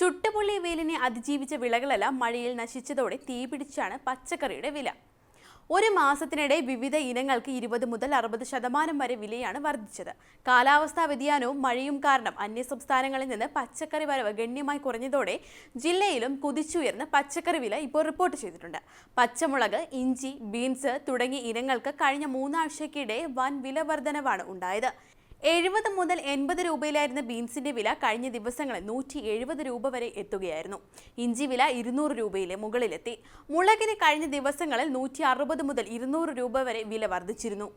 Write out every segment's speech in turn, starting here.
ചുട്ടുപൊള്ളിയ വെയിലിനെ അതിജീവിച്ച വിളകളെല്ലാം മഴയിൽ നശിച്ചതോടെ തീപിടിച്ചാണ് പച്ചക്കറിയുടെ വില. ഒരു മാസത്തിനിടെ വിവിധ ഇനങ്ങൾക്ക് ഇരുപത് മുതൽ അറുപത് ശതമാനം വരെ വിലയാണ് വർദ്ധിച്ചത്. കാലാവസ്ഥാ വ്യതിയാനവും മഴയും കാരണം അന്യസംസ്ഥാനങ്ങളിൽ നിന്ന് പച്ചക്കറി വരവ് ഗണ്യമായി കുറഞ്ഞതോടെ ജില്ലയിലും കുതിച്ചുയർന്ന പച്ചക്കറി വില ഇപ്പോൾ റിപ്പോർട്ട് ചെയ്തിട്ടുണ്ട്. പച്ചമുളക് ഇഞ്ചി ബീൻസ് തുടങ്ങിയ ഇനങ്ങൾക്ക് കഴിഞ്ഞ മൂന്നാഴ്ചയ്ക്കിടെ വൻ വില വർധനവാണ് ഉണ്ടായത്. എഴുപത് മുതൽ എൺപത് രൂപയിലായിരുന്ന ബീൻസിന്റെ വില കഴിഞ്ഞ ദിവസങ്ങളിൽ നൂറ്റി എഴുപത് രൂപ വരെ എത്തുകയായിരുന്നു. ഇഞ്ചി വില ഇരുന്നൂറ് രൂപയിലെ മുകളിലെത്തി. മുളകിന് കഴിഞ്ഞ ദിവസങ്ങളിൽ നൂറ്റി അറുപത് മുതൽ ഇരുന്നൂറ് രൂപ വരെ വില വർദ്ധിച്ചിരുന്നു.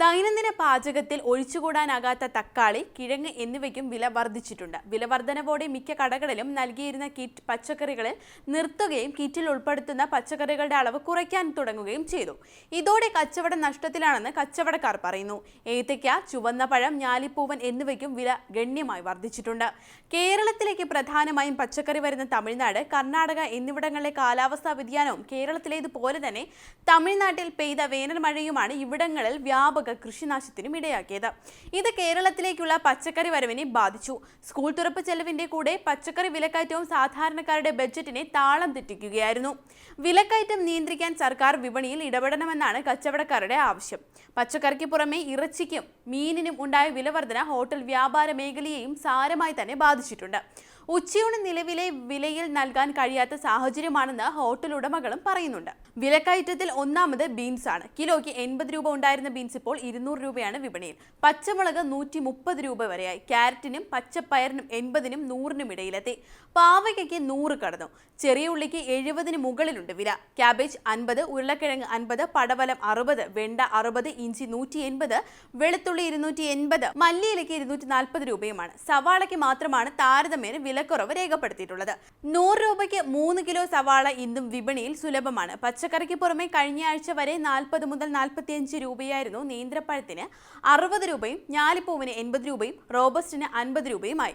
ദൈനംദിന പാചകത്തിൽ ഒഴിച്ചുകൂടാനാകാത്ത തക്കാളി കിഴങ്ങ് എന്നിവയ്ക്കും വില വർദ്ധിച്ചിട്ടുണ്ട്. വില വർധനവോടെ മിക്ക കടകളിലും നൽകിയിരുന്ന കിറ്റ് പച്ചക്കറികളിൽ നിർത്തുകയും കിറ്റിൽ ഉൾപ്പെടുത്തുന്ന പച്ചക്കറികളുടെ അളവ് കുറയ്ക്കാൻ തുടങ്ങുകയും ചെയ്തു. ഇതോടെ കച്ചവടം നഷ്ടത്തിലാണെന്ന് കച്ചവടക്കാർ പറയുന്നു. ഏത്തയ്ക്ക ചുവന്ന പഴം ഞാലിപ്പൂവൻ എന്നിവയ്ക്കും വില ഗണ്യമായി വർദ്ധിച്ചിട്ടുണ്ട്. കേരളത്തിലേക്ക് പ്രധാനമായും പച്ചക്കറി വരുന്ന തമിഴ്നാട് കർണാടക എന്നിവിടങ്ങളിലെ കാലാവസ്ഥാ വ്യതിയാനവും കേരളത്തിലേതുപോലെ തന്നെ തമിഴ്നാട്ടിൽ പെയ്ത വേനൽ മഴയുമാണ് ഇവിടങ്ങളിൽ വ്യാപക കൃഷിനാശത്തിനും ഇടയാക്കിയത്. ഇത് കേരളത്തിലേക്കുള്ള പച്ചക്കറി വരവിനെ ബാധിച്ചു. സ്കൂൾ തുറപ്പ് ചെലവിന്റെ കൂടെ പച്ചക്കറി വിലക്കയറ്റവും സാധാരണക്കാരുടെ ബജറ്റിനെ താളം തെറ്റിക്കുകയായിരുന്നു. വിലക്കയറ്റം നിയന്ത്രിക്കാൻ സർക്കാർ വിപണിയിൽ ഇടപെടണമെന്നാണ് കച്ചവടക്കാരുടെ ആവശ്യം. പച്ചക്കറിക്ക് പുറമെ ഇറച്ചിക്കും മീനിനും ഉണ്ടായ വിലവർധന ഹോട്ടൽ വ്യാപാര മേഖലയെയും സാരമായി തന്നെ ബാധിച്ചിട്ടുണ്ട്. ഉച്ചയൂണ് നിലവിലെ വിലയിൽ നൽകാൻ കഴിയാത്ത സാഹചര്യമാണെന്ന് ഹോട്ടൽ ഉടമകളും പറയുന്നുണ്ട്. വിലക്കയറ്റത്തിൽ ഒന്നാമത് ബീൻസ് ആണ്. കിലോയ്ക്ക് എൺപത് രൂപ ഉണ്ടായിരുന്ന ബീൻസ് ഇപ്പോൾ ഇരുന്നൂറ് രൂപയാണ് വിപണിയിൽ. പച്ചമുളക് നൂറ്റി മുപ്പത് രൂപ വരെയായി. ക്യാരറ്റിനും പച്ചപ്പയറിനും എൺപതിനും നൂറിനും ഇടയിലെത്തി. പാവയ്ക്കയ്ക്ക് നൂറ് കടന്നു. ചെറിയ ഉള്ളിക്ക് എഴുപതിന് മുകളിലുണ്ട് വില. ക്യാബേജ് അൻപത് ഉരുളക്കിഴങ്ങ് അൻപത് പടവലം അറുപത് വെണ്ട അറുപത് ഇഞ്ചി നൂറ്റി എൺപത് വെളുത്തുള്ളി ഇരുന്നൂറ്റി എൺപത് മല്ലിയിലയ്ക്ക് ഇരുന്നൂറ്റി നാൽപ്പത് രൂപയുമാണ്. സവാളയ്ക്ക് മാത്രമാണ് താരതമ്യേന വിലക്കുറവ് രേഖപ്പെടുത്തിയിട്ടുള്ളത്. നൂറ് രൂപയ്ക്ക് മൂന്ന് കിലോ സവാള ഇന്നും വിപണിയിൽ സുലഭമാണ്. പച്ചക്കറിക്ക് പുറമെ കഴിഞ്ഞ ആഴ്ച വരെ നാൽപ്പത് മുതൽ നാൽപ്പത്തിയഞ്ച് രൂപയായിരുന്നു നീന്ത്രപ്പഴത്തിന്. അറുപത് രൂപയും ഞാലിപ്പൂവിന് എൺപത് രൂപയും റോബസ്റ്റിന് അൻപത് രൂപയുമായി.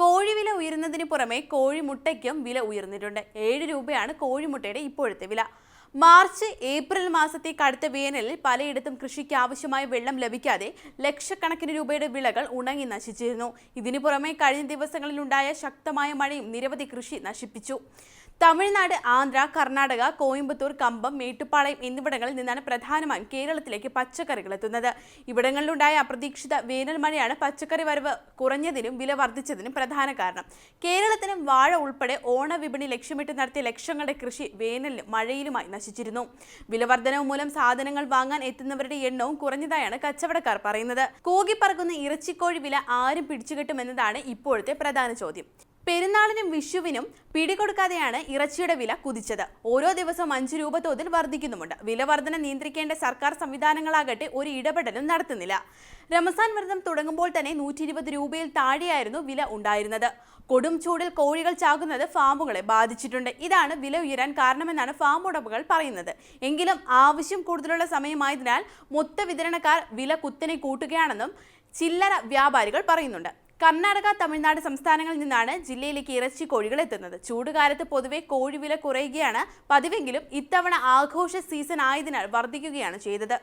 കോഴി വില ഉയരുന്നതിന് പുറമെ കോഴിമുട്ടയ്ക്കും വില ഉയർന്നിട്ടുണ്ട്. ഏഴ് രൂപയാണ് കോഴിമുട്ടയുടെ ഇപ്പോഴത്തെ വില. മാർച്ച് ഏപ്രിൽ മാസത്തെ കടുത്ത വേനലിൽ പലയിടത്തും കൃഷിക്ക് ആവശ്യമായ വെള്ളം ലഭിക്കാതെ ലക്ഷക്കണക്കിന് രൂപയുടെ വിളകൾ ഉണങ്ങി നശിച്ചിരുന്നു. ഇതിനു പുറമെ കഴിഞ്ഞ ദിവസങ്ങളിലുണ്ടായ ശക്തമായ മഴയും നിരവധി കൃഷി നശിപ്പിച്ചു. തമിഴ്നാട് ആന്ധ്ര കർണാടക കോയമ്പത്തൂർ കമ്പം മേട്ടുപ്പാളയം എന്നിവിടങ്ങളിൽ നിന്നാണ് പ്രധാനമായും കേരളത്തിലേക്ക് പച്ചക്കറികൾ എത്തുന്നത്. ഇവിടങ്ങളിലുണ്ടായ അപ്രതീക്ഷിത വേനൽ മഴയാണ് പച്ചക്കറി വരവ് കുറഞ്ഞതിനും വില വർദ്ധിച്ചതിനും പ്രധാന കാരണം. കേരളത്തിനും വാഴ ഉൾപ്പെടെ ഓണവിപണി ലക്ഷ്യമിട്ട് നടത്തിയ ലക്ഷങ്ങളുടെ കൃഷി വേനലിലും മഴയിലുമായി നശിച്ചിരുന്നു. വിലവർദ്ധനവ് മൂലം സാധനങ്ങൾ വാങ്ങാൻ എത്തുന്നവരുടെ എണ്ണവും കുറഞ്ഞതായാണ് കച്ചവടക്കാർ പറയുന്നത്. കൂകിപ്പറക്കുന്ന ഇറച്ചിക്കോഴി വില ആരും പിടിച്ചുകെട്ടുമെന്നതാണ് ഇപ്പോഴത്തെ പ്രധാന ചോദ്യം. പെരുന്നാളിനും വിഷുവിനും പിടികൊടുക്കാതെയാണ് ഇറച്ചിയുടെ വില കുതിച്ചത്. ഓരോ ദിവസവും അഞ്ച് രൂപ തോതിൽ വർദ്ധിക്കുന്നുമുണ്ട് വില വർധന നിയന്ത്രിക്കേണ്ട സർക്കാർ സംവിധാനങ്ങളാകട്ടെ ഒരു ഇടപെടലും നടത്തുന്നില്ല. റമസാൻ വ്രതം തുടങ്ങുമ്പോൾ തന്നെ നൂറ്റി ഇരുപത് രൂപയിൽ താഴെയായിരുന്നു വില ഉണ്ടായിരുന്നത്. കൊടും ചൂടിൽ കോഴികൾ ചാകുന്നത് ഫാമുകളെ ബാധിച്ചിട്ടുണ്ട്. ഇതാണ് വില ഉയരാൻ കാരണമെന്നാണ് ഫാം ഉടമകൾ പറയുന്നത്. എങ്കിലും ആവശ്യം കൂടുതലുള്ള സമയമായതിനാൽ മൊത്ത വിതരണക്കാർ വില കുത്തനെ കൂട്ടുകയാണെന്നും ചില്ലറ വ്യാപാരികൾ പറയുന്നുണ്ട്. കർണാടക തമിഴ്നാട് സംസ്ഥാനങ്ങളിൽ നിന്നാണ് ജില്ലയിലേക്ക് ഇറച്ചി കോഴികൾ എത്തുന്നത്. ചൂടുകാലത്ത് പൊതുവെ കോഴി വില കുറയുകയാണ്. പതിവെങ്കിലും ഇത്തവണ ആഘോഷ സീസൺ ആയതിനാൽ വർദ്ധിക്കുകയാണ് ചെയ്തത്.